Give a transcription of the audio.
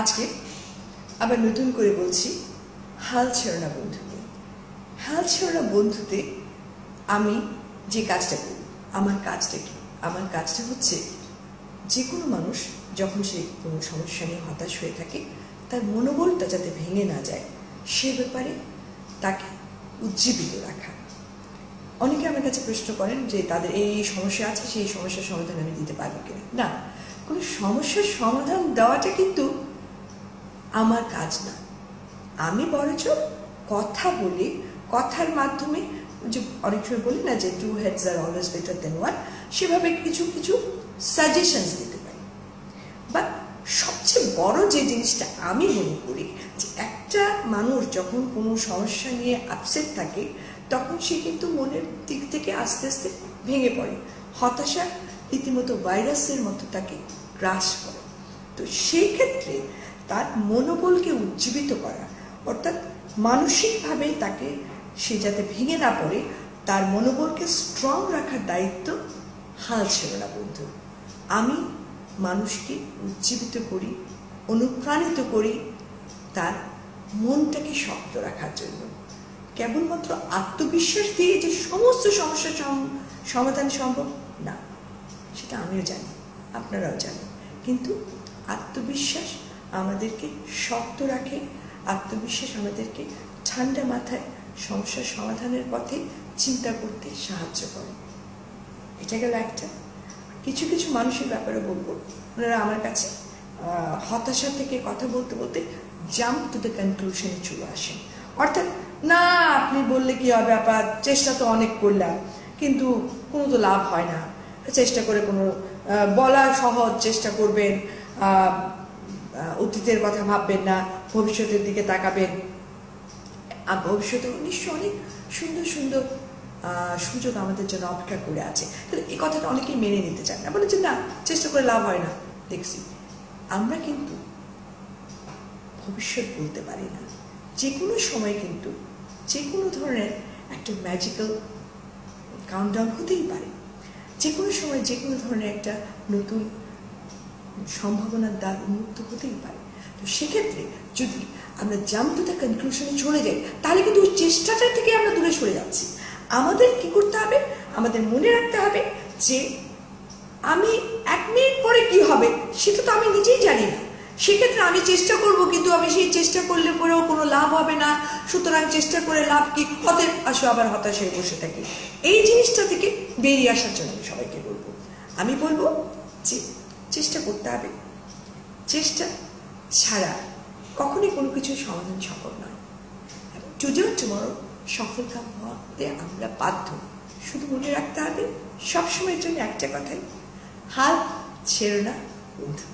আজকে আবার নতুন করে বলছি, হাল ছেড়ো না বন্ধুতে হাল ছেড়ো না বন্ধুতে আমি যে কাজটা করি, আমার কাজটা কি? আমার কাজটা হচ্ছে যে কোনো মানুষ যখন সে কোনো সমস্যা নিয়ে হতাশ হয়ে থাকে, তার মনোবলটা যাতে ভেঙে না যায়, সে ব্যাপারে তাকে উজ্জীবিত রাখা। অনেকে আমার কাছে প্রশ্ন করেন যে, তাদের এই এই সমস্যা আছে, সেই সমস্যার সমাধান আমি দিতে পারব কিনা? না, কোনো সমস্যার সমাধান দেওয়াটা কিন্তু আমার কাজ না। আমি বরঞ্চ কথা বলি, কথার মাধ্যমে যে অনেক সময় বলি না যে two heads are always better than one সেভাবে কিছু কিছু সাজেশনস দিতে পারি। বা সবচেয়ে বড় যে জিনিসটা আমি মনে করি, যে একটা মানুষ যখন কোনো সমস্যা নিয়ে আপসেট থাকে, তখন সে কিন্তু মনের দিক থেকে আস্তে আস্তে ভেঙে পড়ে, হতাশা রীতিমতো ভাইরাসের মতো তাকে গ্রাস করে। তো সেই ক্ষেত্রে তার মনোবলকে উজ্জীবিত করা, অর্থাৎ মানসিকভাবে তাকে সে যাতে ভেঙে না পড়ে, তার মনোবলকে স্ট্রং রাখার দায়িত্ব হাল ছিল না, বন্ধু। আমি মানুষকে উজ্জীবিত করি, অনুপ্রাণিত করি তার মনটাকে শক্ত রাখার জন্য। কেবলমাত্র আত্মবিশ্বাস দিয়ে যে সমস্ত সমস্যার সমাধান সম্ভব না, সেটা আমিও জানি, আপনারাও জানেন। কিন্তু আত্মবিশ্বাস আমাদেরকে শক্ত রাখে, আত্মবিশ্বাস আমাদেরকে ঠান্ডা মাথায় সমস্যার সমাধানের পথে চিন্তা করতে সাহায্য করে। এটা গেল একটা। কিছু কিছু মানুষের ব্যাপারে বলব। ওনারা আমার কাছে হতাশা থেকে কথা বলতে বলতে জাম্প টু দ্য কনক্লুশনে চলে আসেন। অর্থাৎ, না, আপনি বললে কি হবে ব্যাপার চেষ্টা তো অনেক করলাম, কিন্তু কোনো তো লাভ হয় না। চেষ্টা করে কোনো বলা সহজ চেষ্টা করবেন অতীতের কথা ভাববেন না, ভবিষ্যতের দিকে তাকাবেন। আর ভবিষ্যতে নিশ্চয় অনেক সুন্দর সুন্দর সুযোগ আমাদের জন্য অপেক্ষা করে আছে। তাহলে এই কথাটা অনেকেই মেনে নিতে চান না। বলে যে না, চেষ্টা করে লাভ হয় না। দেখছি, আমরা কিন্তু ভবিষ্যৎ বলতে পারি না। যে কোনো সময় কিন্তু যে কোনো ধরনের একটা ম্যাজিক্যাল কাউন্টডাউন হতেই পারে। যে কোনো সময় যে কোনো ধরনের একটা নতুন সম্ভাবনার দ্বার উন্মুক্ত হতেই পারে। তো সেক্ষেত্রে যদি আমরা জাম্প টু দ্য কনক্লুশনে চলে যাই, তাহলে কিন্তু ওই চেষ্টাটা থেকে আমরা দূরে সরে যাচ্ছি। আমাদের কি করতে হবে? আমাদের মনে রাখতে হবে যে আমি এক মিনিট পরে কি হবে সেটা তো আমি নিজেই জানি না। সেক্ষেত্রে আমি চেষ্টা করব, কিন্তু আমি সেই চেষ্টা করলে পরেও কোনো লাভ হবে না। সুতরাং চেষ্টা করে লাভ কি? কদের আসো, আবার হতাশ হয়ে বসে থাকি। এই জিনিসটা থেকে বেরিয়ে আসার জন্য আমি সবাইকে বলব। আমি বলব যে চেষ্টা করতে হবে। চেষ্টা ছাড়া কখনই কোনো কিছু সমাধান সফল নয়। টুডেও টুমরো সফলতা হতে আমরা বাধ্য। শুধু মনে রাখতে হবে, সবসময়ের জন্য একটা কথাই হাল ছেড়ো না বন্ধু